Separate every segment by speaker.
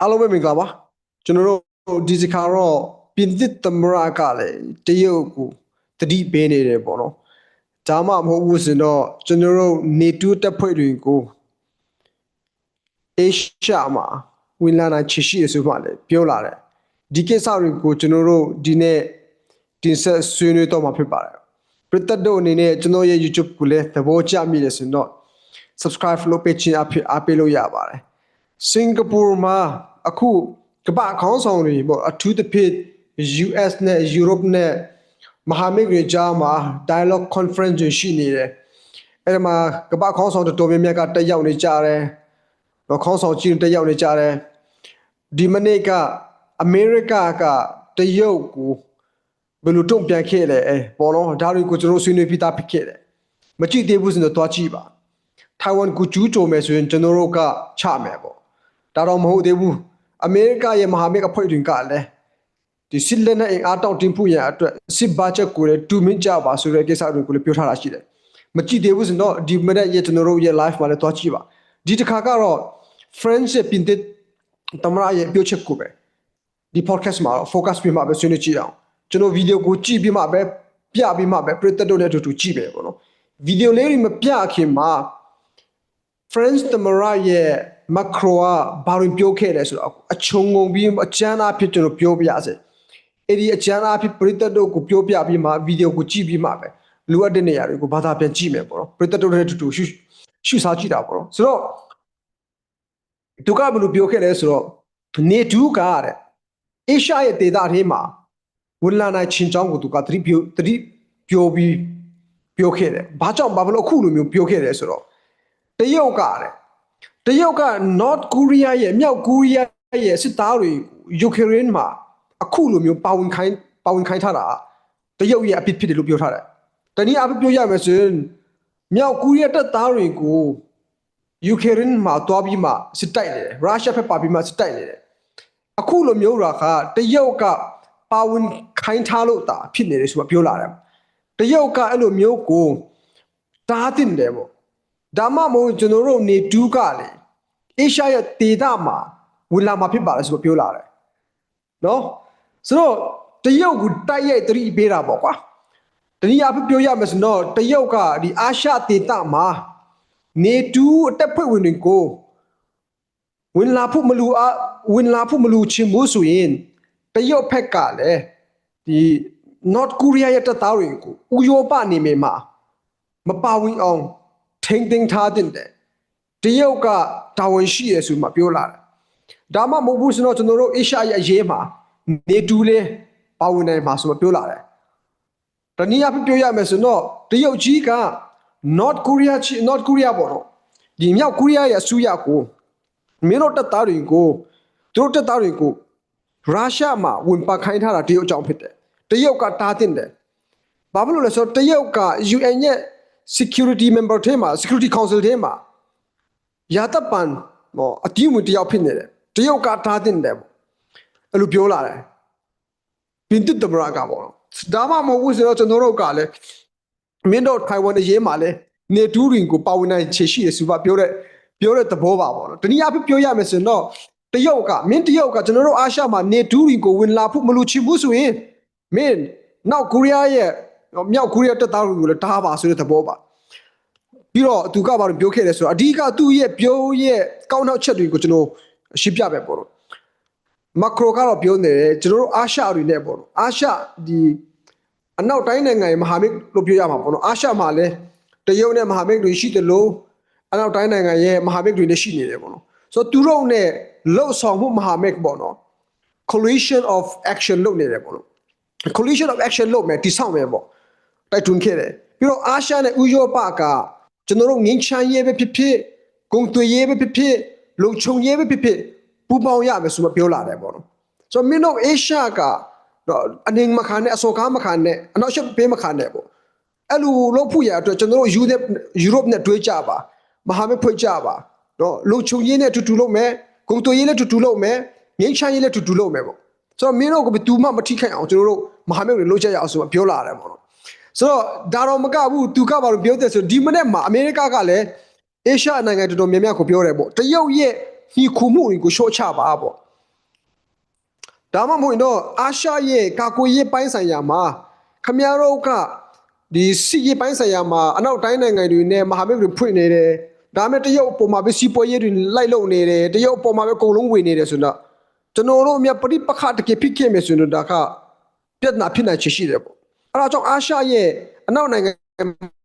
Speaker 1: အားလုံးပဲမင်္ဂလာပါကျွန်တော်တို့ဒီစခါတော့ပြင်သစ်သမရကလည်းတရုတ်ကိုတတိပေးနေတယ်ပေါ့နော်ဒါမှမဟုတ်ဘူးဆိုတော့ကျွန်တော်တို့နေတူးတပ်ဖွဲ့တွေကိုအေရှာမှာဝင်လာနိုင်ချရှိရဆိုမှလည်းပြောလာတယ်ဒီကိစ္စတွေကိုကျွန်တော်တို့ဒီနေ့တင်ဆက်ဆွေးနွေးတော့မှာဖြစ်ပါတယ်ပရိသတ်တို့အနေနဲ့ကျွန်တော်ရဲ့ YouTube ကိုလည်းသဘောကျမိတယ်ဆိုတော့ subscribe လုပ်ပေးခြင်းအဖြစ်အားပေးလို့ရပါတယ် စင်ကာပူမှာအခုကမ္ဘာခေါင်းဆောင်တွေပေါ့အထူးသဖြင့် US နဲ့ Europe နဲ့မဟာမိတ်တွေကြားမှာ dialogue conference တွေရှိနေတယ်အဲ့ဒါမှာကမ္ဘာခေါင်းဆောင်တော်တော်များများကတက်ရောက်နေကြတယ်တော့ခေါင်းဆောင်ကြီးတွေတက်ရောက်နေကြတယ်ဒီမနေ့ကအမေရိကကတရုတ်ကိုဘယ်လိုတုံ့ပြန်ခဲ့လဲအဲပေါ်တော့ဒါတွေကိုကျွန်တော်ဆွေးနွေးပြီးသားဖြစ်ခဲ့တယ်မကြည့်သေးဘူးဆိုတော့တွားကြည့်ပါထိုင်ဝမ်ကိုကျူးကျော်မယ်ဆိုရင်ကျွန်တော်တို့ကချမယ်ပေါ့ ဒါတော့မဟုတ်သေးဘူးအမေရိကရဲ့မဟာမိတ်အဖွဲ့တွေကလည်းဒီစစ်လက်နဲ့အင်အားတောင့်တင်းဖို့ရန်အတွက်စစ်ဘတ်ဂျက်ကိုလည်းတူမင်းကြပါဆိုတဲ့ကိစ္စတွေကိုလည်းပြောထားတာရှိတယ်မကြည့်သေးဘူးဆိုတော့ဒီမနေ့ရဲ့ကျွန်တော်တို့ရဲ့ live မှာလည်းတွားကြည့်ပါဒီတစ်ခါကတော့ French ရဲ့ပြင်သစ်တမရရဲ့ပြောချက်ကိုပဲဒီ podcast မှာ focus ပြမှာပဲဆွေးနွေးကြည့်အောင်ကျွန်တော်ဗီဒီယိုကိုကြည့်ပြီးမှပဲပြပြီးမှပဲပရိသတ်တို့နဲ့အတူတူကြည့်ပဲပေါ့နော်ဗီဒီယိုလေးတွေမပြခင်မှာ French သမရရဲ့ မက်ခရိုကဘာလို့ပြောခဲ့လဲဆိုတော့အချုံငုံပြီးအကျန်းအဖြစ်ကျွန်တော်ပြောပြရစေအဲ့ဒီအကျန်းအဖြစ်ပရိသတ်တို့ကိုပြောပြပြီးမှဗီဒီယိုကိုကြည့်ပြီးမှပဲလိုအပ်တဲ့နေရာတွေကိုဘာသာပြန်ကြည့်မယ်ပေါ့နော်ပရိသတ်တို့နဲ့အတူတူရှုရှုစားကြည့်တာပေါ့နော်ဆိုတော့သူကဘယ်လိုပြောခဲ့လဲဆိုတော့နေတူကတဲ့အေရှားရဲ့ဒေသထဲမှာဝန်လာနိုင်ချင်းချောင်းကိုသူကသတိပြောသတိပြောပြီးပြောခဲ့တယ်ဘာကြောင့်ဘာလို့အခုလိုမျိုးပြောခဲ့လဲဆိုတော့တရုတ်ကတဲ့ တရုတ်က North Korea ရဲ့မြောက်ကိုရီးယားရဲ့စစ်သားတွေယူကရိန်းမှာအခုလိုမျိုးပါဝင်ခိုင်းပါဝင်ခိုင်းထားတာတရုတ်ရဲ့အဖြစ်ဖြစ်တယ်လို့ပြောထားတယ်။တနည်းအားဖြင့်ပြောရမယ်ဆိုရင်မြောက်ကိုရီးယားတပ်သားတွေကိုယူကရိန်းမှာတွားပြီးမှစစ်တိုက်နေတယ်။ရုရှားဖက်ပါပြီးမှစစ်တိုက်နေတယ်။အခုလိုမျိုးရာကတရုတ်ကပါဝင်ခိုင်းထားလို့တာဖြစ်နေတယ်ဆိုမှပြောလာတယ်။တရုတ်ကအဲ့လိုမျိုးကိုတားတင်တယ်ပေါ့။ဒါမှမဟုတ်ကျွန်တော်တို့နေတူးကလေ အေရှားရဲ့ဒေသမှာဝင်လာမှာဖြစ်ပါလေဆိုတော့ပြောလာတယ်နော်ဆိုတော့တရုတ်ကတိုက်ရိုက်သတိပေးတာပေါ့ကွာတနည်းအားဖြင့်ပြောရမယ်ဆိုတော့တရုတ်ကဒီအာရှဒေသမှာနေတူးအတက်ဖွဲ့ဝင်တွေကိုဝင်လာဖို့မလူအဝင်လာဖို့မလူချင်ဘူးဆိုရင်တရုတ်ဖက်ကလည်းဒီ North Korea ရဲ့တပ်သားတွေကိုဥရောပနေမြေမှာမပါဝင်အောင်ထိမ့်သိမ်းထားတဲ့ တယ်တရုတ်ကတာဝန်ရှိရဆိုမှပြောလာတယ်ဒါမှမဟုတ်ဘူးဆိုတော့ကျွန်တော်တို့အေရှားရဲ့အရေးမှာနေတူးလေးပါဝင်နိုင်မှာဆိုမှပြောလာတယ်တနည်းအားဖြင့်ပြောရမယ်ဆိုတော့တရုတ်ကြီးက North Korea ချီ North Korea ပေါ့နော်ဒီမြောက်ကိုရီးယားရဲ့အစိုးရကိုမင်းတို့တပ်သားတွေကိုသူတို့တပ်သားတွေကိုရုရှားမှာဝင်ပါခိုင်းထားတာတရုတ်အကြောင်းဖြစ်တယ်တရုတ်ကတားတင်တယ်ဘာဖြစ်လို့လဲဆိုတော့တရုတ်က UN ရဲ့ security member ထဲမှာ security council ထဲမှာ ရာတပ်ပန်ဟောအတီးဝင်တယောက်ဖြစ်နေတယ်တရုတ်ကထားတင်တယ်ပေါ့အဲ့လိုပြောလာတယ်ပင်တစ်တမရကပေါ့နော်ဒါမှမဟုတ်ဘူးဆိုတော့ကျွန်တော်တို့ကလည်းမင်းတို့ထိုင်ဝမ်အရေးမှာလဲနေတူးရင်ကိုပါဝင်နိုင်ခြေရှိရစုပါပြောတဲ့ပြောတဲ့သဘောပါပေါ့နော်တနည်းအားဖြင့်ပြောရမယ်ဆိုရင်တော့တရုတ်ကမင်းတရုတ်ကကျွန်တော်တို့အာရှမှာနေတူးရင်ကိုဝင်လာဖို့မလို့ချင်ဘူးဆိုရင်မင်းနောက်ကိုရီးယားရဲ့မြောက်ကိုရီးယားတပ်သားတွေကိုလည်းတားပါဆိုတဲ့သဘောပါ ပြီးတော့သူကဘာလို့ပြောခဲ့လဲဆိုတော့အဓိကသူ့ရဲ့ပြောရဲ့ကောင်းနောက်ချက်တွေကိုကျွန်တော်ရှင်းပြပဲပေါ့နော်မက်ခရိုကတော့ပြောနေတယ်ကျွန်တော်တို့အာရှတွေနဲ့ပေါ့နော်အာရှဒီအနောက်တိုင်းနိုင်ငံရဲ့မဟာမိတ်လို့ပြောရမှာပေါ့နော်အာရှမှာလည်းတရုတ်နဲ့မဟာမိတ်တွေရှိတယ်လို့အနောက်တိုင်းနိုင်ငံရဲ့မဟာမိတ်တွေလည်းရှိနေတယ်ပေါ့နော်ဆိုတော့သူတို့နဲ့လှုပ်ဆောင်မှုမဟာမိတ်ပေါ့နော် coalition of action လုပ်နေတယ်ပေါ့နော် coalition of action လုပ်မယ်တိဆောက်မယ်ပေါ့တိုက်တွန်းခဲ့တယ်ပြီးတော့အာရှနဲ့ဥရောပက ကျွန်တော်တို့ငင်းချမ်းရေးပဲဖြစ်ဖြစ်ဂုံသွေးရေးပဲဖြစ်ဖြစ်လုံခြုံရေးပဲဖြစ်ဖြစ်ပူပေါင်းရမယ်ဆိုမှပြောလာတယ်ပေါ့နော်ဆိုတော့မင်းတို့အေရှားကတော့အနေမခံနဲ့အစောကားမခံနဲ့အနောက်ရှက်ပေးမခံနဲ့ပေါ့အဲ့လိုလုပ်ဖို့ရအတွက်ကျွန်တော်တို့ယူနဲ့ယူရိုပနဲ့တွေးကြပါမဟာမိတ်ဖွဲ့ကြပါနော်လုံခြုံရေးနဲ့အတူတူလုပ်မယ်ဂုံသွေးရေးနဲ့အတူတူလုပ်မယ်ငင်းချမ်းရေးနဲ့အတူတူလုပ်မယ်ပေါ့ဆိုတော့မင်းတို့ကဘယ်သူမှမထိခိုက်အောင်ကျွန်တော်တို့မဟာမိတ်တွေလုပ်ကြရအောင်ဆိုမှပြောလာတယ်ပေါ့နော် ဆိုတော့ဒါတော့မကဘူးသူကဘာလို့ပြောတယ်ဆိုဒီမနေ့မှာအမေရိကကလည်းအေရှားနိုင်ငံတော်တော်များများကိုပြောတယ်ပေါ့တရုတ်ရဲ့ညီခုမှုတွေကိုရှော့ချပါပေါ့ဒါမှမဟုတ်ရင်တော့အာရှရဲ့ကာကွယ်ရေးပိုင်းဆိုင်ရာမှာခမရတို့ကဒီစီရေးပိုင်းဆိုင်ရာမှာအနောက်တိုင်းနိုင်ငံတွေနဲ့မဟာမိတ်တွေဖွင့်နေတယ်ဒါမဲ့တရုတ်အပေါ်မှာပဲစီးပွားရေးတွေလိုက်လုပ်နေတယ်တရုတ်အပေါ်မှာပဲအကုန်လုံးဝင်နေတယ်ဆိုတော့ကျွန်တော်တို့အမြတ်ပရိပခတကယ်ဖြစ်ခဲ့မယ်ဆိုရင်ဒါကပြဿနာဖြစ်နိုင်ချေရှိတယ်ပေါ့ အဲဒါကြောင့်အာရှရဲ့အနောက်နိုင်ငံ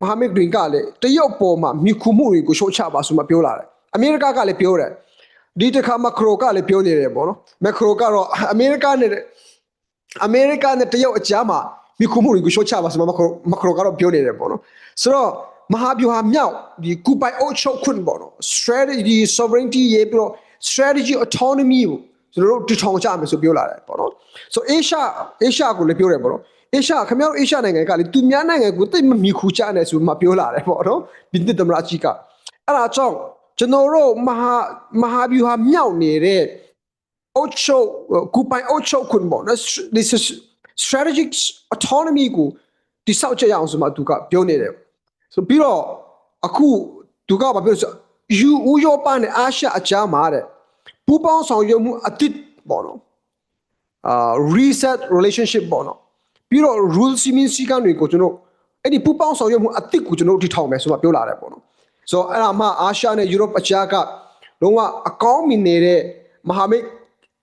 Speaker 1: မဟာမိတ်တွေကလည်းတရုတ်ပေါ်မှာမြခုမှုတွေကိုရှုတ်ချပါဆိုမှပြောလာတယ်အမေရိကကလည်းပြောတယ်ဒီတစ်ခါမက်ခရိုကလည်းပြောနေတယ်ပေါ့နော်မက်ခရိုကတော့အမေရိကနဲ့အမေရိကနဲ့တရုတ်အကြားမှာမိခုမှုတွေကိုရှော့ချပါဆိုမှမက်ခရိုမက်ခရိုကတော့ပြောနေတယ်ပေါ့နော်ဆိုတော့မဟာဗျူဟာမြောက်ဒီကူပိုင်အုပ်ချုပ်ခွင့်ပေါ့နော် strategy sovereignty ရေးပြီးတော့ strategy autonomy ကိုကျွန်တော်တို့တည်ထောင်ကြမယ်ဆိုပြောလာတယ်ပေါ့နော် so Asia Asia ကိုလည်းပြောတယ်ပေါ့နော် Asia ခင်ဗျားတို့ Asia နိုင်ငံကလေသူများနိုင်ငံကိုတိတ်မမီခူကြနဲ့ဆိုမှပြောလာတယ်ပေါ့နော်ပြည်သူ့သမ္မတကြီးကအဲ့ဒါကြောင့်ကျွန်တော်တို့မဟာမဟာဗျူဟာမြောက်နေတဲ့အုတ်ချုပ်ကူပိုင်အုတ်ချုပ်ခွန်ပေါ့နော် this is strategic autonomy ကိုတိဆောက်ကြရအောင်ဆိုမှသူကပြောနေတယ်ဆိုပြီးတော့အခုသူကဘာပြောလဲဆိုယူဥရောပနဲ့အာရှအကြားမှာတဲ့ပူပေါင်းဆောင်ရွက်မှုအသစ်ပေါ့နော်အာ reset relationship ပေါ့နော် ပြီးတော့ rules စီမင်းစည်းကမ်းတွေကိုကျွန်တော်အဲ့ဒီပူပေါင်းဆောင်ရွက်မှုအသစ်ကိုကျွန်တော်တို့ထိထောင်မယ်ဆိုမှပြောလာတယ်ပေါ့နော်ဆိုတော့အဲ့ဒါမှအာရှနဲ့ယူရောပအကြားကလုံးဝအကောင်းမြင်နေတဲ့မဟာမိတ်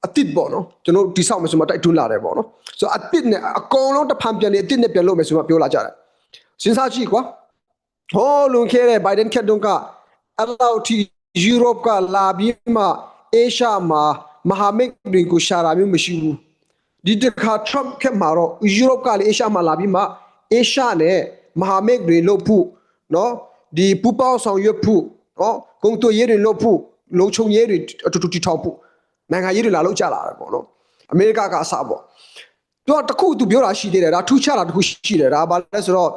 Speaker 1: အတစ်ပေါ့နော်ကျွန်တော်တိဆောက်မယ်ဆိုမှတိုက်တွန်းလာတယ်ပေါ့နော်ဆိုတော့အတစ်နဲ့အကောင်လုံးတစ်ဖန်ပြန်နေအတစ်နဲ့ပြန်လုပ်မယ်ဆိုမှပြောလာကြတယ်စဉ်းစားကြည့်ကွာဟောလွန်ခဲ့တဲ့ Biden ခက်တုန်းကအဲ့လောက်ထိယူရောပကလာပြီးမှအေရှားမှာမဟာမိတ်တွေကိုရှာတာမျိုးမရှိဘူး ဒီတစ်ခါ Trump ခက်မှာတော့ယူရောပကလည်းအေရှားမှာလာပြီးမှအေရှားနဲ့မဟာမိတ်တွေလုပ်ဖို့နော်ဒီပူပေါင်းဆောင်ရွက်ဖို့နော်ကုန်သွယ်ရေးတွေလုပ်ဖို့လုံခြုံရေးတွေအတူတူတည်ထောင်ဖို့နိုင်ငံရေးတွေလာလောက်ကြလာတယ်ပေါ့နော်အမေရိကကအစပေါ့သူကတခုသူပြောတာရှိသေးတယ်ဒါထူးခြားတာတခုရှိတယ်ဒါဘာလဲဆိုတော့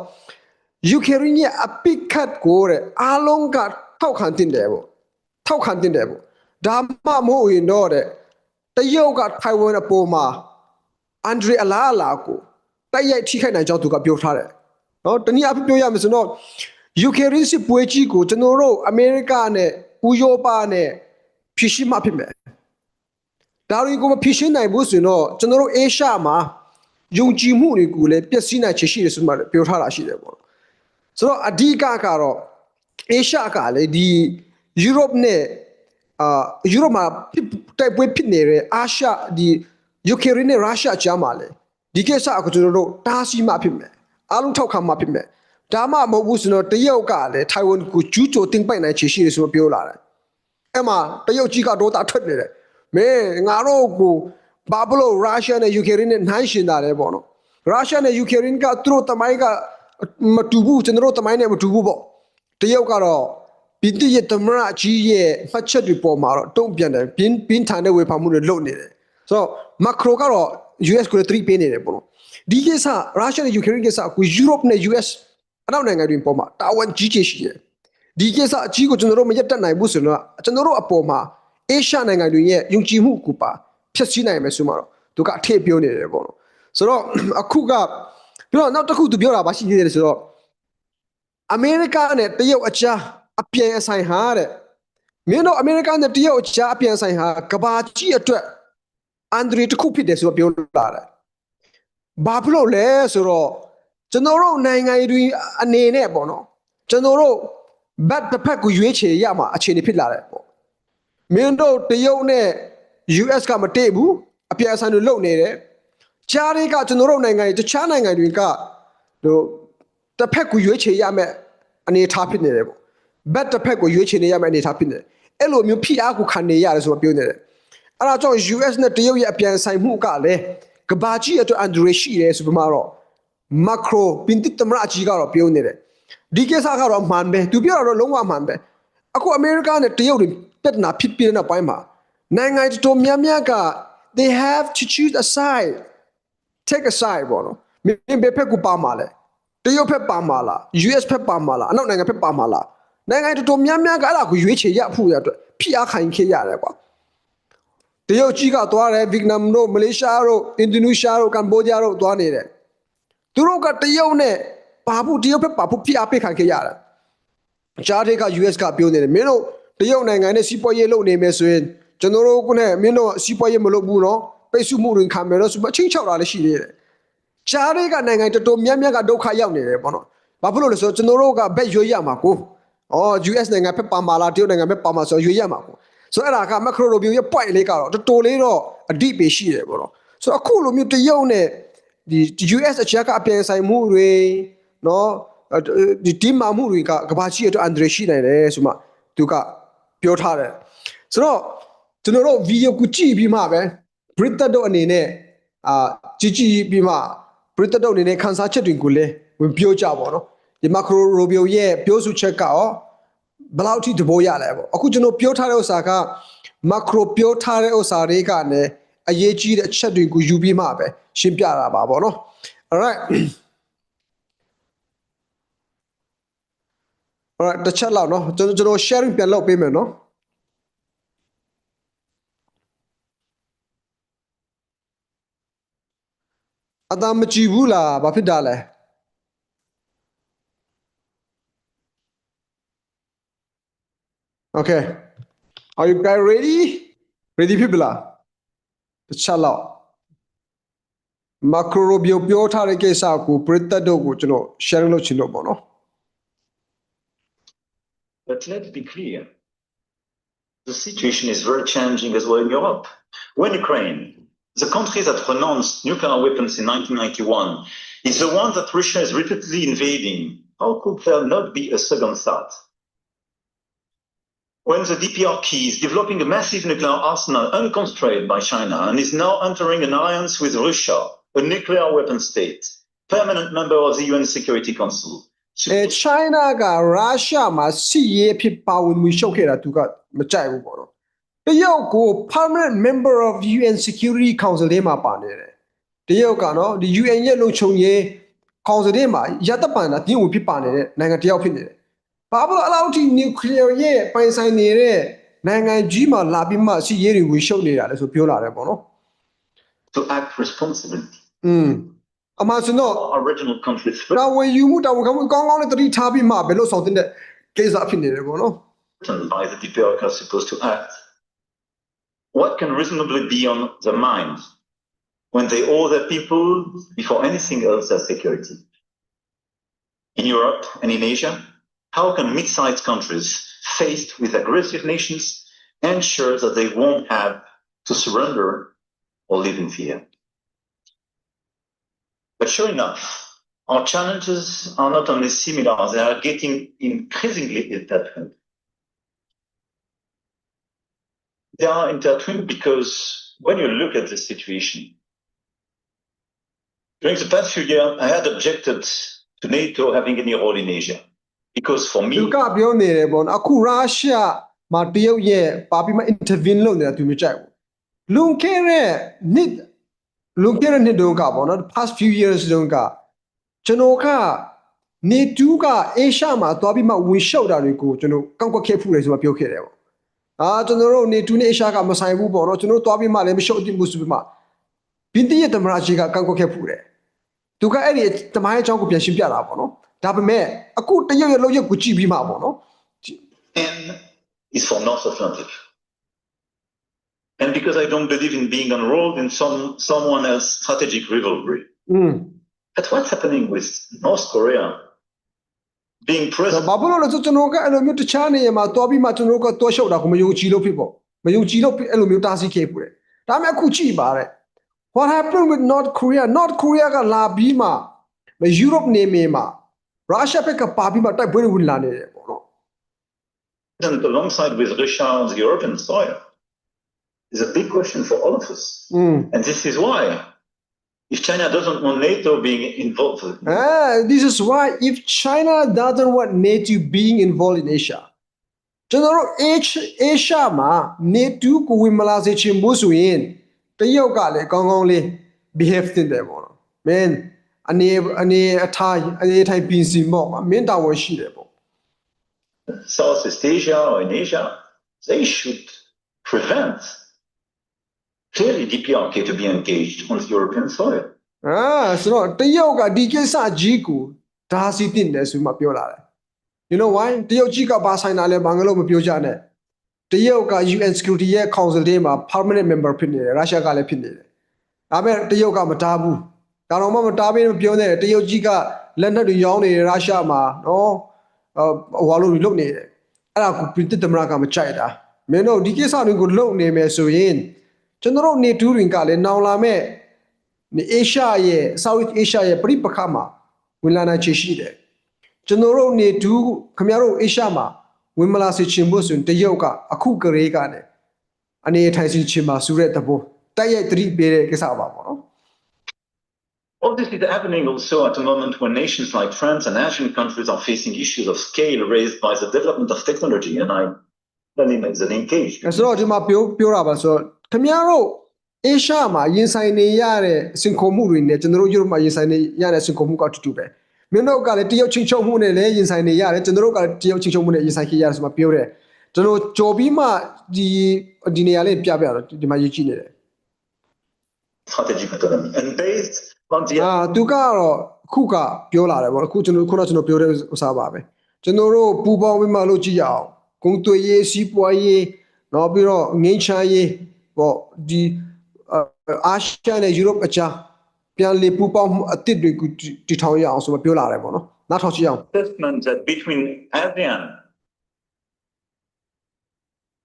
Speaker 1: ယူကရိန်းရဲ့အပိကတ်ကိုတဲ့အားလုံးကထောက်ခံတင်တယ်ပေါ့ထောက်ခံတင်တယ်ပေါ့ဒါမှမဟုတ်ရင်တော့တဲ့တရုတ်ကထိုင်ဝမ်အပေါ်မှာ အန်ဒရီအလာအလာကိုတိုက်ရိုက်ထိခိုက်နိုင်ကြောင်းသူကပြောထားတယ်နော်တနည်းအားဖြင့်ပြောရမယ်ဆိုတော့ယူကရိန်းစစ်ပွဲကြီးကိုကျွန်တော်တို့အမေရိကနဲ့ဥရောပနဲ့ဖြည့်ရှင်းမှဖြစ်မယ်ဒါတွေကိုမဖြစ်ရှင်းနိုင်ဘူးဆိုရင်တော့ကျွန်တော်တို့အေရှာမှာယုံကြည်မှုတွေကိုလည်းပျက်စီးနိုင်ချေရှိတယ်ဆိုမှလည်းပြောထားတာရှိတယ်ပေါ့ဆိုတော့အဓိကကတော့အေရှာကလည်းဒီယူရိုပနဲ့အာယူရိုမှာဖြစ်တိုက်ပွဲဖြစ်နေတဲ့အာရှဒီ ယူကရိန်းနဲ့ရုရှားကြားမှာလည်းဒီကိစ္စကိုကျွန်တော်တို့တားဆီးမှဖြစ်မယ်အားလုံးထောက်ခံမှဖြစ်မယ်ဒါမှမဟုတ်ဘူးဆိုတော့တရုတ်ကလည်းထိုင်ဝမ်ကိုကျူးကျော်တင်ပိုက်နိုင်ချေရှိတယ်ဆိုတော့ပြောလာတယ်အဲ့မှာတရုတ်ကြီးကဒေါသထွက်နေတယ်မင်းငါတို့ကိုဘာဘလို့ရုရှားနဲ့ယူကရိန်းနဲ့နှိုင်းရှင်တာလဲပေါ့နော်ရုရှားနဲ့ယူကရိန်းကသူတို့တမိုင်းကမတူဘူးကျွန်တော်တို့တမိုင်းနဲ့မတူဘူးပေါ့တရုတ်ကတော့ပြည်တရဲ့တမရကြီးရဲ့ဖတ်ချက်တွေပေါ်မှာတော့တုံ့ပြန်တယ်ပြင်းပြင်းထန်တဲ့ဝေဖန်မှုတွေလုပ်နေတယ်ဆိုတော့ မက်ခရိုကတော့ US ကို3ပေးနေတယ်ပေါ့နော်ဒီကိစ္စရုရှားနဲ့ယူကရိန်းကိစ္စကို Europe နဲ့ US အနောက်နိုင်ငံတွေပေါ်မှာတာဝန်ကြီးကြီးရှိတယ်ဒီကိစ္စအကြီးကိုကျွန်တော်တို့မရက်တက်နိုင်ဘူးဆိုတော့ကျွန်တော်တို့အပေါ်မှာအေရှနိုင်ငံတွေရဲ့ယုံကြည်မှုကိုပါဖျက်ဆီးနိုင်မယ်ဆိုမှတော့သူကအထည့်ပြောနေတယ်ပေါ့နော်ဆိုတော့အခုကပြီးတော့နောက်တစ်ခုသူပြောတာပါရှိသေးတယ်ဆိုတော့အမေရိကနဲ့တရုတ်အကြားအပြန်အဆိုင်ဟာတဲ့မင်းတို့အမေရိကနဲ့တရုတ်အကြားအပြန်အဆိုင်ဟာကဘာကြီးအတွက် အန်ဒရီတစ်ခုဖြစ်တယ်ဆိုတော့ပြောလာတယ်ဘာဖြစ်လို့လဲဆိုတော့ကျွန်တော်တို့နိုင်ငံတွေအနေနဲ့ပေါ့နော်ကျွန်တော်တို့ဘတ်တစ်ဖက်ကိုရွေးချယ်ရမှာအခြေအနေဖြစ်လာတယ်ပေါ့မင်းတို့တရုတ်နဲ့ US ကမတည့်ဘူးအပြည့်အစုံတွေလုပ်နေတယ်ကြားတွေကကျွန်တော်တို့နိုင်ငံတွေတခြားနိုင်ငံတွေကတို့တစ်ဖက်ကိုရွေးချယ်ရမယ်အနေအထားဖြစ်နေတယ်ပေါ့ဘတ်တစ်ဖက်ကိုရွေးချယ်နေရမယ်အနေအထားဖြစ်နေတယ်အဲ့လိုမျိုးဖိအားကိုခံနေရတယ်ဆိုတော့ပြောနေတယ် အဲ့ဒါကြောင့် US နဲ့တရုတ်ရဲ့အပြန်ဆိုင်မှုကလည်းကဘာကြီးအတွက်အန်ဒရရှိတယ်ဆိုပြီးမှတော့မက်ခရိုပင်တိတမရအကြီးကတော့ပြောနေတယ်ဒီကိစ္စကတော့မှန်ပဲသူပြောတာတော့လုံးဝမှန်ပဲအခုအမေရိကနဲ့တရုတ်တွေပြဿနာဖြစ်ပြီးတဲ့နောက်ပိုင်းမှာနိုင်ငံတော်တော်များများက they have to choose a side take a side ပေါ့နော်မင်းဘယ်ဖက်ကိုပါမှာလဲတရုတ်ဖက်ပါမှာလား US ဖက်ပါမှာလားအနောက်နိုင်ငံဖက်ပါမှာလားနိုင်ငံတော်တော်များများကအဲ့ဒါကိုရွေးချယ်ရဖို့ရအတွက်ဖိအားခံခဲ့ရတယ်ကွာ တရုတ်ကြီးကသွားတယ်ဗီယက်နမ်တို့မလေးရှားတို့အင်ဒိုနီးရှားတို့ကမ္ဘောဒီးယားတို့သွားနေတယ်သူတို့ကတရုတ်နဲ့ပါဖို့တရုတ်ဘက်ပါဖို့ဖိအားပေးခံခဲ့ရတယ်ကြားတွေက US ကပြောနေတယ်မင်းတို့တရုတ်နိုင်ငံနဲ့စီးပွားရေးလုပ်နေမယ်ဆိုရင်ကျွန်တော်တို့ကနဲ့မင်းတို့ကစီးပွားရေးမလုပ်ဘူးနော်ပိတ်ဆို့မှုတွေခံမယ်လို့ဆိုမချင်းချောက်တာလည်းရှိသေးတယ်ကြားတွေကနိုင်ငံတော်တော်များများကဒုက္ခရောက်နေတယ်ပေါ့နော်ဘာဖြစ်လို့လဲဆိုတော့ကျွန်တော်တို့ကဘက်ရွေးရမှာကိုအော် US နိုင်ငံဖက်ပါမာလားတရုတ်နိုင်ငံဖက်ပါမာဆိုရွေးရမှာကို ဆိုတော့အဲ့ဒါကမက်ခရိုရိုဘီရဲ့ point လေးကတော့တော်တော်လေးတော့အဓိပေရှိတယ်ပေါ့နော်ဆိုတော့အခုလိုမျိုးတရုတ်နဲ့ဒီ US အချက်ကအပြန်ဆိုင်မှုတွေနော်ဒီဒီမာမှုတွေကကဘာရှိရတော့အန်ဒရရှိနိုင်တယ်ဆိုမှသူကပြောထားတယ်ဆိုတော့ကျွန်တော်တို့ဗီဒီယိုကိုကြည့်ပြီးမှပဲ Britain တို့အနေနဲ့အာကြည့်ကြည့်ပြီးမှ Britain တို့အနေနဲ့ခန်းစားချက်တွေကိုလည်းဝင်ပြောကြပါတော့ဒီ macro rubio ရဲ့ပြောဆိုချက်ကရော ဘယ်လောက်ထိတဘိုးရလဲပေါ့အခုကျွန်တော်ပြောထားတဲ့ဥစ္စာက macro ပြောထားတဲ့ဥစ္စာတွေကလည်းအရေးကြီးတဲ့အချက်တွေကိုယူပြီးမှပဲရှင်းပြတာပါပေါ့နော် alright alright တစ်ချက်လောက်နော်ကျွန်တော်ကျွန်တော် sharing ပြန်လုပ်ပေးမယ်နော်အသာမကြည့်ဘူးလားဘာဖြစ်တာလဲ Okay are you guys ready ready ဖြစ်ပြီလားတစ်ချက်လောက် macro ပြောပြောထားတဲ့ကိစ္စကိုပရိသတ်တို့ကိုကျွန်တော် sharing လုပ်ချင်လို့ပေါ့နော်
Speaker 2: But let's be clear. The situation is very challenging as well in Europe. When Ukraine, the country that renounced nuclear weapons in 1991, is the one that Russia is repeatedly invading, how could there not be a second thought? When the DPRK is developing a massive nuclear arsenal unconstrained by China and is now entering an alliance with Russia, a nuclear weapon state, permanent member of the UN Security Council,
Speaker 1: အဲ China က Russia မှာစစ်ရေးဖြစ်ပါဝင်မှုရှုပ်ခဲ့တာသူကမကြိုက်ဘူးပေါ့နော်တရုတ်ကို permanent member of UN Security Council ထဲမှာပါနေတယ်တရုတ်ကနော်ဒီ UN ရဲ့လုံခြုံရေး council ထဲမှာရတပန်တာပြင်းဝင်ဖြစ်ပါနေတဲ့နိုင်ငံတယောက်ဖြစ်နေတယ် ဘာဖြစ်လို့အလောက်ထိ nuclear ရဲ့ပိုင်ဆိုင်နေတဲ့နိုင်ငံကြီးမှာလာပြီးမှစစ်ရေးတွေဝင်ရှုပ်နေတာလဲဆိုပြောလာတယ်ပေါ့နော်
Speaker 2: to act responsibly.
Speaker 1: อืมအမှန်ဆိုတော့
Speaker 2: Our original countries
Speaker 1: တာဝန်ယူမှုတာဝန်ခံမှုကောင်းကောင်းနဲ့တတိထားပြီးမှဘယ်လိုဆောင်တဲ့ကိစ္စဖြစ်နေတယ်ပေါ့နော်
Speaker 2: threatened by the DPRK are supposed to act. What can reasonably be on their minds when they owe their people, before anything else, their security? In Europe and in Asia, how can mid-sized countries faced with aggressive nations ensure that they won't have to surrender or live in fear? But sure enough, our challenges are not only similar, they are getting increasingly intertwined. They are intertwined because when you look at the situation, during the past few years, I had objected to NATO having any role in Asia. Because for
Speaker 1: သူ
Speaker 2: me,
Speaker 1: ကပြောနေတယ်ပေါ့နော်အခုရုရှားမှာတရုတ်ရဲ့ပါပြီးမှ intervene လုပ်နေတာသူမကြိုက်ဘူးလွန်ခဲ့တဲ့နှစ်လွန်ခဲ့တဲ့နှစ်တုန်းကပေါ့နော် past few years တုန်းကကျွန်တော်ကနေတူးကအေရှားမှာသွားပြီးမှဝင်ရှုပ်တာတွေကိုကျွန်တော်ကောက်ကွက်ခဲ့ဖူးတယ်ဆိုမှပြောခဲ့တယ်ပေါ့အာကျွန်တော်တို့နေတူးနဲ့အေရှားကမဆိုင်ဘူးပေါ့နော်ကျွန်တော်တို့သွားပြီးမှလည်းမရှုပ်တင်ဘူးဆိုပြီးမှဘင်းတရဲ့တမရာကြီးကကောက်ကွက်ခဲ့ဖူးတယ်သူကအဲ့ဒီတမိုင်းအကြောင်းကိုပြန်ရှင်းပြတာပေါ့နော် ဒါပေမဲ့အခုတရုတ်ရဲ့လောက်ရက်ကိုကြည့်ပြီးမှပေါ့နော်
Speaker 2: N is for North Atlantic. And because I don't believe in being enrolled in some someone else's strategic rivalry.
Speaker 1: อืม
Speaker 2: But what's happening with North Korea being
Speaker 1: ဒါ
Speaker 2: present
Speaker 1: ဘာဖြစ်လို့လဲဆိုကျွန်တော်ကအဲ့လိုမျိုးတခြားနေရာမှာသွားပြီးမှကျွန်တော်ကတွားလျှောက်တာကိုမယုံကြည်လို့ဖြစ်ပေါ့မယုံကြည်လို့အဲ့လိုမျိုးတားဆီးခဲ့ပူတယ်ဒါပေမဲ့အခုကြည့်ပါတဲ့ what happened with North Korea North Korea ကလာပြီးမှမ Europe နေမြေမှာ Russia ဘက်ကပါပြီးမှတိုက်ပွဲတွေဝင်လာနေတယ်ပေါ့နော်
Speaker 2: alongside with Russia on the European soil is a big question for all of us.
Speaker 1: อืม
Speaker 2: And this is why, if China doesn't want NATO being involved,
Speaker 1: Ah, this is why if China doesn't want NATO being involved in Asia ကျွန်တော်တို့ H Asia မှာ NATO ကိုဝင်မလာစေချင်ဘူးဆိုရင်တရုတ်ကလည်းကောင်းကောင်းလေး behave တင်တယ်ပေါ့နော်။ man အနေအနေအထားအနေအထိုင်ပြင်ဆင်ပေါ့ကွာမင်းတာဝန်ရှိတယ်ပေါ့
Speaker 2: Southeast Asia or in Asia, they should prevent clearly DPRK to be engaged on the European soil.
Speaker 1: ။အာဆိုတော့တရုတ်ကဒီကိစ္စကြီးကိုဒါစီတင်တယ်ဆိုမှပြောလာတယ်။ You know why တရုတ်ကြီးကဘာဆိုင်တာလဲဘာငလို့မပြောကြနဲ့။တရုတ်က UN Security ရဲ့ Council ထဲမှာ permanent member ဖြစ်နေတယ်ရုရှားကလည်းဖြစ်နေတယ်ဒါပေမဲ့တရုတ်ကမတားဘူး ဒါတော့မှမတားဘဲမပြောနဲ့တရုတ်ကြီးကလက်နက်တွေရောင်းနေတယ်ရုရှားမှာနော်ဟိုဟွာလို့လုပ်နေတယ်အဲ့ဒါကိုပြင်သစ်သမ္မတကမကြိုက်တာမင်းတို့ဒီကိစ္စတွေကိုလုပ်နေမယ်ဆိုရင်ကျွန်တော်တို့နေတူးရင်ကလည်းနောင်လာမဲ့ဒီအေရှားရဲ့ South Asia ရဲ့ပြိပခါမှာဝင်လာနိုင်ချေရှိတယ်ကျွန်တော်တို့နေတူးခင်ဗျားတို့အေရှားမှာဝင်မလာစေချင်ဖို့ဆိုရင်တရုတ်ကအခုကလေးကလည်းအနေထိုင်စီချင်မှာဆိုတဲ့သဘောတိုက်ရိုက်သတိပေးတဲ့ကိစ္စပါပေါ့နော်
Speaker 2: All this is happening also at a moment when nations like France and Asian countries are facing issues of scale raised by the development of technology. And I let me make the linkage.
Speaker 1: အဲဆိုတော့ဒီမှာပြောပြောတာပါဆိုတော့ခင်ဗျားတို့အေရှားမှာရင်ဆိုင်နေရတဲ့စင်ခုံမှုတွေနဲ့ကျွန်တော်တို့ယူရိုမှာရင်ဆိုင်နေရတဲ့စင်ခုံမှုကအတူတူပဲမင်းတို့ကလည်းတရုတ်ချင်းချုံမှုနဲ့လည်းရင်ဆိုင်နေရတယ်ကျွန်တော်တို့ကလည်းတရုတ်ချင်းချုံမှုနဲ့ရင်ဆိုင်ခဲ့ရတယ်ဆိုမှပြောတယ်ကျွန်တော်ကြော်ပြီးမှဒီဒီနေရာလေးပြပြတော့ဒီမှာရေးကြည့်နေတယ်
Speaker 2: strategic autonomy and based on the
Speaker 1: အာသူကတော့အခုကပြောလာတယ်ဗောအခုကျွန်တော်ခုနကကျွန်တော်ပြောတဲ့ဥစားပါပဲကျွန်တော်တို့ပူပေါင်းပြီးမှလုပ်ကြည့်ရအောင်ဂုံသွေးရေးစီးပွားရေးနောက်ပြီးတော့ငင်းချမ်းရေးဗောဒီအာအာရှနဲ့ယူရိုပအကြားပြန်လေပူပေါင်းမှုအသစ်တွေကိုတည်ထောင်ရအောင်ဆိုမှပြောလာတယ်ဗောနော်နောက်ထောင်ကြည့်အောင်
Speaker 2: assessment that between ASEAN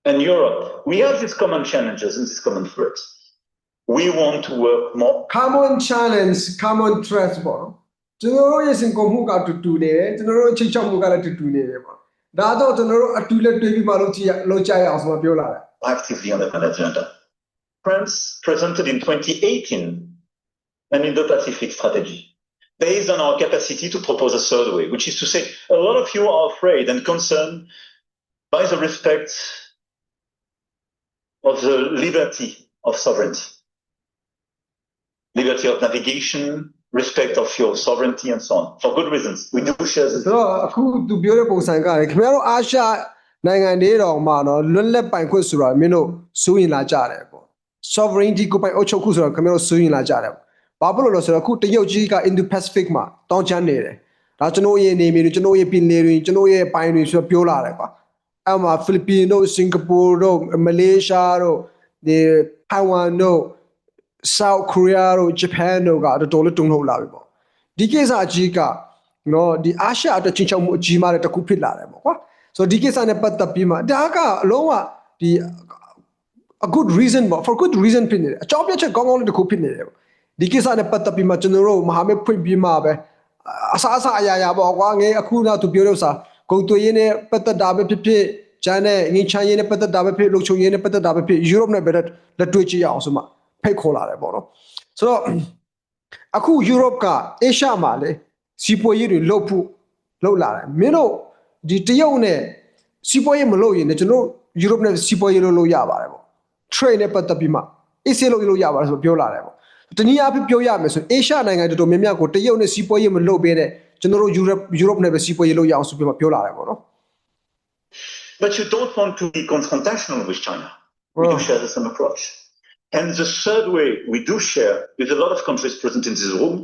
Speaker 2: and Europe, we have these common challenges and these common threats. We want to work more
Speaker 1: common challenge common threat ပေါ့နော်ကျွန်တော်တို့ရဲ့စင်ကုန်မှုကတူတူနေတယ်ကျွန်တော်တို့ချင်းချောက်မှုကလည်းတူတူနေတယ်ပေါ့ဒါတော့ကျွန်တော်တို့အတူလက်တွေ့ပြီးမှလုပ်ကြည့်ရလုပ်ကြရအောင်ဆိုမှပြောလာတယ်
Speaker 2: actively on the agenda. France presented in 2018 an Indo-Pacific strategy based on our capacity to propose a third way, which is to say, a lot of you are afraid and concerned by the respect of the liberty of sovereignty, Liberty of navigation, respect of your sovereignty, and so on, for good reasons. We do share this.
Speaker 1: ဆိုတော့အခုသူပြောတဲ့ပုံစံကလည်းခင်ဗျားတို့အာရှနိုင်ငံတွေတော်မှာတော့လွတ်လပ်ပိုင်ခွင့်ဆိုတာမင်းတို့စိုးရင်လာကြတယ်ပေါ့ sovereignty ကိုပိုင်အုပ်ချုပ်ခွင့်ဆိုတာခင်ဗျားတို့စိုးရင်လာကြတယ်ပေါ့ဘာဖြစ်လို့လဲဆိုတော့အခုတရုတ်ကြီးက Indo Pacific မှာတောင်းချမ်းနေတယ်ဒါကျွန်တော်ရဲ့နေမြေတွေကျွန်တော်ရဲ့ပြည်နယ်တွေကျွန်တော်ရဲ့ပိုင်တွေဆိုတော့ပြောလာတယ်ကွာအဲ့မှာဖိလစ်ပင်တို့စင်ကာပူတို့မလေးရှားတို့ဒီထိုင်ဝမ်တို့ South Korea တို့ Japan တို့ကတော်တော်လေးတုံ့လောက်လာပြီပေါ့ဒီကိစ္စအကြီးကနော်ဒီအာရှအတွက်ချင်းချောက်မှုအကြီးမားတဲ့တစ်ခုဖြစ်လာတယ်ပေါ့ကွာဆိုတော့ဒီကိစ္စနဲ့ပတ်သက်ပြီးမှဒါကအလုံးဝဒီ a good reason ပေါ့ for good reason ဖြစ်နေတယ်အကြောင်းပြချက်ကောင်းကောင်းလေးတစ်ခုဖြစ်နေတယ်ပေါ့ဒီကိစ္စနဲ့ပတ်သက်ပြီးမှကျွန်တော်တို့မဟာမိတ်ဖွင့်ပြီးမှပဲအစားအစာအရာရာပေါ့ကွာငယ်အခုနောက်သူပြောတဲ့ဥစ္စာဂုံသွေးရင်းနဲ့ပတ်သက်တာပဲဖြစ်ဖြစ်ဂျန်နဲ့ငင်းချမ်းရင်းနဲ့ပတ်သက်တာပဲဖြစ်လုံချုံရင်းနဲ့ပတ်သက်တာပဲဖြစ်ယူရိုပနဲ့ပဲလက်တွေ့ကြည့်ရအောင်ဆိုမှ ဖိတ်ခေါ်လာတယ်ပေါ့နော်ဆိုတော့အခုယူရိုပကအေရှားမှာလေစီပွေးရေးတွေလုတ်ဖို့လုတ်လာတယ်မင်းတို့ဒီတရုတ်နဲ့စီပွေးရေးမလုတ်ရင်လည်းကျွန်တော်ယူရိုပနဲ့စီပွေးရေးလုတ်လို့ရပါတယ်ပေါ့ trade နဲ့ပတ်သက်ပြီးမှ AC လို့လို့ရပါတယ်ဆိုပြောလာတယ်ပေါ့တနည်းအားဖြင့်ပြောရမယ်ဆိုရင် Asia နိုင်ငံတော်တော်များများကိုတရုတ်နဲ့စီးပွားရေးမလုပ်ဘဲနဲ့ကျွန်တော်တို့ Europe Europe နဲ့ပဲစီးပွားရေးလုပ်ရအောင်ဆိုပြီးမှပြောလာတယ်ပေါ့နော်
Speaker 2: But you don't want to be confrontational with China. We
Speaker 1: Well-
Speaker 2: do share the same approach. And the third way we do share with a lot of countries present in this room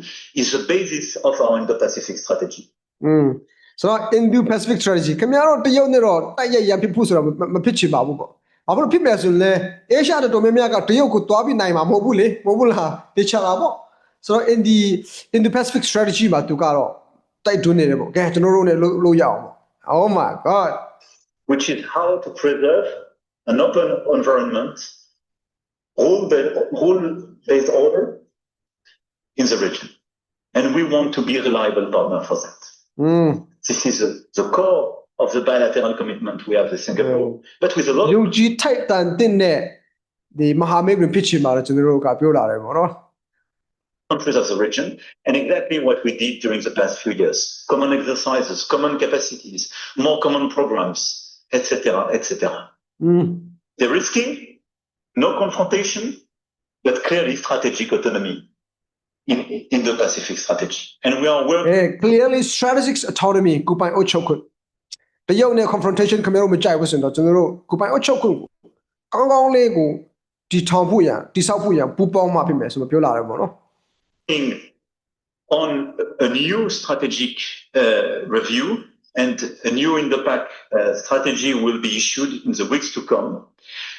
Speaker 2: is the basis of our Indo-Pacific strategy.
Speaker 1: อืมဆိုတော့ Indo Pacific strategy ခင်ဗျားတို့တရုတ်နဲ့တော့တိုက်ရိုက်ရန်ဖြစ်ဖို့ဆိုတော့မမဖြစ်ချင်ပါဘူးပေါ့ဘာလို့ဖြစ်မယ်ဆိုရင်လဲ Asia တော်တော်များများကတရုတ်ကိုတွားပြီးနိုင်မှာမဟုတ်ဘူးလေမဟုတ်ဘူးလားတေချာတာပေါ့ဆိုတော့ in the Indo Pacific strategy မှာသူကတော့တိုက်တွန်းနေတယ်ပေါ့ကဲကျွန်တော်တို့လည်းလုပ်လုပ်ရအောင်ပေါ့ Oh my god
Speaker 2: which is how to preserve an open environment, rule-based order in the region. And we want to be a reliable partner for that.
Speaker 1: Mm.
Speaker 2: This is the core of the bilateral commitment we have with Singapore. But with a lot
Speaker 1: ယုံကြည်ထိုက်တန်တဲ့နဲ့ဒီမဟာမိတ်တွေဖြစ်ချင်ပါတယ်ကျွန်တော်တို့ကပြောလာတယ်ပေါ့နော်
Speaker 2: countries of the region and exactly what we did during the past few years common exercises common capacities more common programs etc etc
Speaker 1: mm.
Speaker 2: they're risky no confrontation, but clearly strategic autonomy in, in the Pacific strategy. And we are working
Speaker 1: အဲ clearly strategic autonomy ကိုပိုင်အုပ်ချုပ်ခွင့်တရုတ်နဲ့ confrontation ခင်ဗျားတို့မကြိုက်ဘူးဆိုရင်တော့ကျွန်တော်တို့ကိုပိုင်အုပ်ချုပ်ခွင့်ကိုကောင်းကောင်းလေးကိုဒီထောင်ဖို့ရန်တိဆောက်ဖို့ရန်ပူပေါင်းမှဖြစ်မယ်ဆိုတော့ပြောလာတယ်ပေါ့နော်
Speaker 2: on a new strategic uh, review, and a new Indo-Pac uh, strategy will be issued in the weeks to come.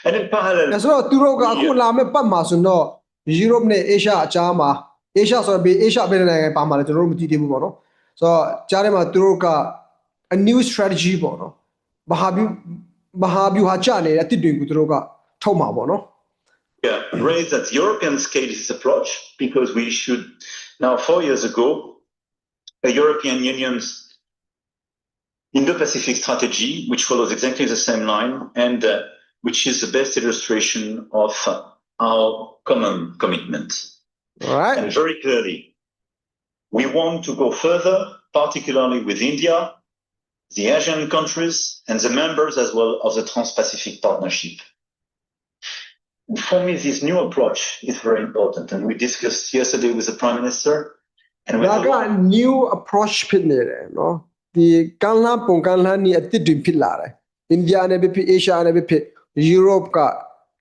Speaker 2: And in
Speaker 1: အဲ
Speaker 2: parallel,
Speaker 1: ဆိုတော့သူတို့ကအခုလာမဲ့ပတ်မှာဆိုတော့ Europe နဲ့ Asia အကြားမှာ Asia ဆိုတော့ဘေး Asia ဘယ်နိုင်ငံပါမှာလဲကျွန်တော်တို့မသိသေးဘူးပေါ့နော်ဆိုတော့ကြားထဲမှာသူတို့က a new strategy ပေါ့နော်မဟာဗျူမဟာဗျူဟာကြနေတဲ့အတစ်တွေကိုသူတို့ကထုတ်မှာပေါ့နော်
Speaker 2: Yeah, raised at European scale this approach because we should now four years ago, a European Union's Indo-Pacific strategy, which follows exactly the same line and uh, which is the best illustration of uh, our common commitment.
Speaker 1: alright
Speaker 2: And very clearly, we want to go further, particularly with India, the Asian countries, and the members as well of the Trans-Pacific Partnership. For me, this new approach is very important, and we discussed yesterday with the Prime Minister. And we
Speaker 1: ဒါက new approach ဖြစ်နေတယ်နော်ဒီကမ်းလှမ်းပုံကမ်းလှမ်းနည်းအသစ်တွေဖြစ်လာတယ်အိန္ဒိယနဲ့ပဲဖြစ် Asia နဲ့ပဲဖြစ် Europe က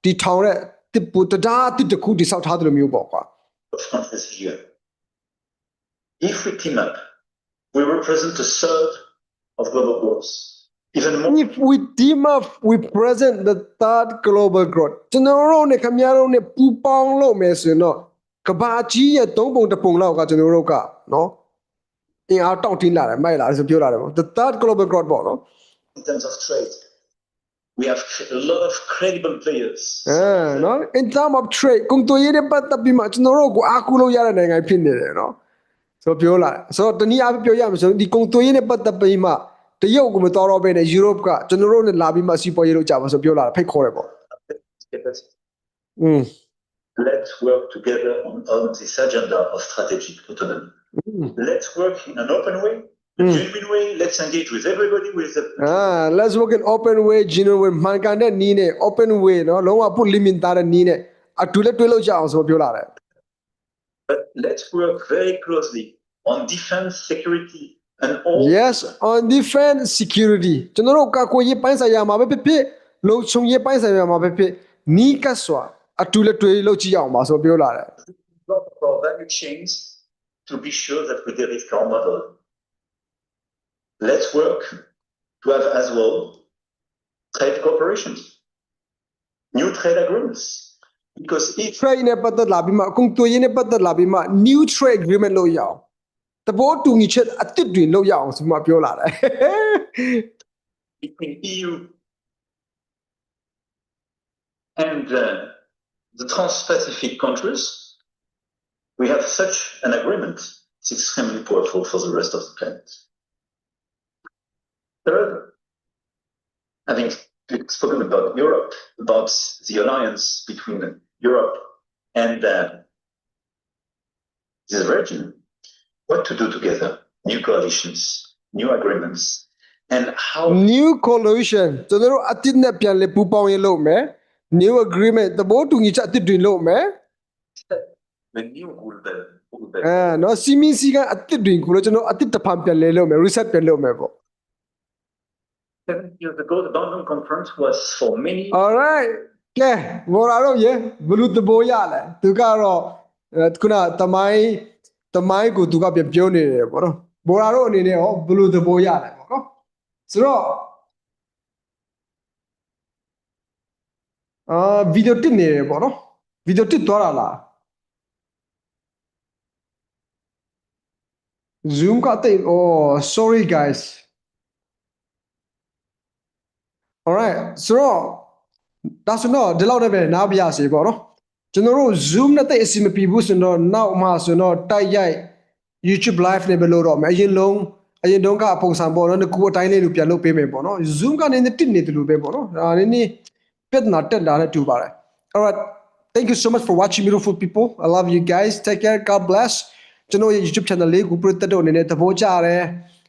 Speaker 1: တီထောင်တဲ့တစ်ပူတဒါတစ်တစ်ခုတိဆောက်ထားတယ်လို့မျိုးပေါ့ကွာ
Speaker 2: of France this year. If we team up, we represent a third of global growth. Even more,
Speaker 1: if we team up we present the third global growth ကျွန်တော်တို့နဲ့ခင်ဗျားတို့နဲ့ပူးပေါင်းလုပ်မယ်ဆိုရင်တော့ကဘာကြီးရဲ့သုံးပုံတစ်ပုံလောက်ကကျွန်တော်တို့ကနော်အင်အားတောင့်တင်းလာတယ်မိုက်လာတယ်ဆိုပြောလာတယ်ပေါ့ the third global growth ပေါ့နော်
Speaker 2: in terms of trade, We have a lot of credible players.
Speaker 1: အဲနော် in terms of trade ကုန်သွယ်ရေးနဲ့ပတ်သက်ပြီးမှကျွန်တော်တို့ကိုအားကိုးလို့ရတဲ့နိုင်ငံဖြစ်နေတယ်နော်ဆိုပြောလာဆိုတော့တနည်းအားဖြင့်ပြောရမှာဆိုဒီကုန်သွယ်ရေးနဲ့ပတ်သက်ပြီးမှတရုတ်ကမတော်တော့ဘဲနဲ့ယူရိုပကကျွန်တော်တို့နဲ့လာပြီးမှစီပေါ်ရေးလို့ကြပါဆိုပြောလာဖိတ်ခေါ်တယ်ပေါ့ mm. mm.
Speaker 2: Let's work together on, on this agenda of strategic autonomy.
Speaker 1: Mm.
Speaker 2: Let's work in an open way a
Speaker 1: Mm.
Speaker 2: genuine way. Let's engage with everybody with the
Speaker 1: အာ let's work in open way genuine way မှန်ကန်တဲ့နီးနဲ့ open way နော်လုံးဝပုလိမင်သားတဲ့နီးနဲ့အတူလက်တွဲလို့ကြအောင်ဆိုပြောလာတယ်
Speaker 2: but let's work very closely on defense, security, and all
Speaker 1: yes on defense security ကျွန်တော်တို့ကာကွယ်ရေးပိုင်းဆိုင်ရာမှာပဲဖြစ်ဖြစ်လုံခြုံရေးပိုင်းဆိုင်ရာမှာပဲဖြစ်နီးကပ်စွာအတူလက်တွဲလုပ်ကြည့်အောင်ပါဆိုပြောလာတယ်
Speaker 2: lot of our value chains to be sure that we de-risk our model. Let's work to have as well trade cooperations, new trade agreements, because each
Speaker 1: trade နဲ့ပတ်သက်လာပြီးမှအကုန်သွေးရေးနဲ့ပတ်သက်လာပြီးမှ new trade agreement လုပ်ရအောင်တဘောတူညီချက်အသစ်တွေလုပ်ရအောင်ဆိုမှပြောလာတယ်
Speaker 2: between EU and uh, the Trans-Pacific countries, we have such an agreement. It's extremely powerful for the rest of the planet. Third, having spoken about Europe, about the alliance between Europe and uh, this region, what to do together, new coalitions, new agreements, and how
Speaker 1: new coalition ကျွန်တော်တို့အသစ်နဲ့ပြန်လဲပူးပေါင်းရေးလုပ်မယ် new agreement တဘောတူညီချက်အသစ်တွေလုပ်မယ်
Speaker 2: the new Google, Google
Speaker 1: အဲနော်စီမီစီကအသစ်တွေကိုလည်းကျွန်တော်အသစ်တစ်ဖန်ပြန်လဲလုပ်မယ် reset ပြန်လုပ်မယ်ပေါ့
Speaker 2: seven years ago, the London conference was for many
Speaker 1: alright ကဲဘော်လာတော့ရေဘလူတဘောရလဲသူကတော့အဲခုနတမိုင်းတမိုင်းကိုသူကပြန်ပြောနေတယ်ပေါ့နော်ဘော်လာတော့အနေနဲ့ရောဘလူတဘောရလဲပေါ့နော်ဆိုတော့အာဗီဒီယိုတစ်နေတယ်ပေါ့နော်ဗီဒီယိုတစ်သွားတာလား Zoom ကတိတ် oh sorry guys alright ဆိုတော့ဒါဆိုတော့ဒီလောက်နဲ့ပဲနားပြရစီပေါ့နော်ကျွန်တော်တို့ Zoom နဲ့တိတ်အစီမပြေဘူးဆိုတော့နောက်မှဆိုတော့တိုက်ရိုက် YouTube live နဲ့ပဲလို့တော့မယ်အရင်လုံးအရင်တုန်းကပုံစံပေါ့နော်ငကူအတိုင်းလေးလိုပြန်လုပ်ပေးမယ်ပေါ့နော် Zoom ကနေနဲ့တစ်နေတယ်လို့ပဲပေါ့နော်ဒါနည်းနည်းပြဿနာတက်တာနဲ့တူပါတယ် alright thank you so much for watching beautiful people i love you guys take care god bless ကျွန်တော်ရဲ့ YouTube channel လေးကိုပရိသတ်တို့အနေနဲ့သဘောကျတယ်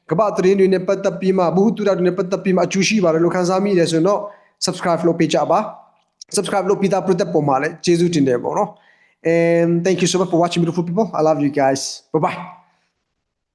Speaker 1: ကမ္ဘာသတင်းတွေနဲ့ပတ်သက်ပြီးမှဘ ഹു တုဒတွေနဲ့ပတ်သက်ပြီးမှအကျိုးရှိပါတယ်လို့ခန်းစားမိတယ်ဆိုရင်တော့ subscribe လုပ်ပေးကြပါ subscribe လုပ်ပြီးသားပရိသတ်ပုံမှာလည်းကျေးဇူးတင်တယ်ပေါ့နော် and thank you so much for watching beautiful people i love you guys bye bye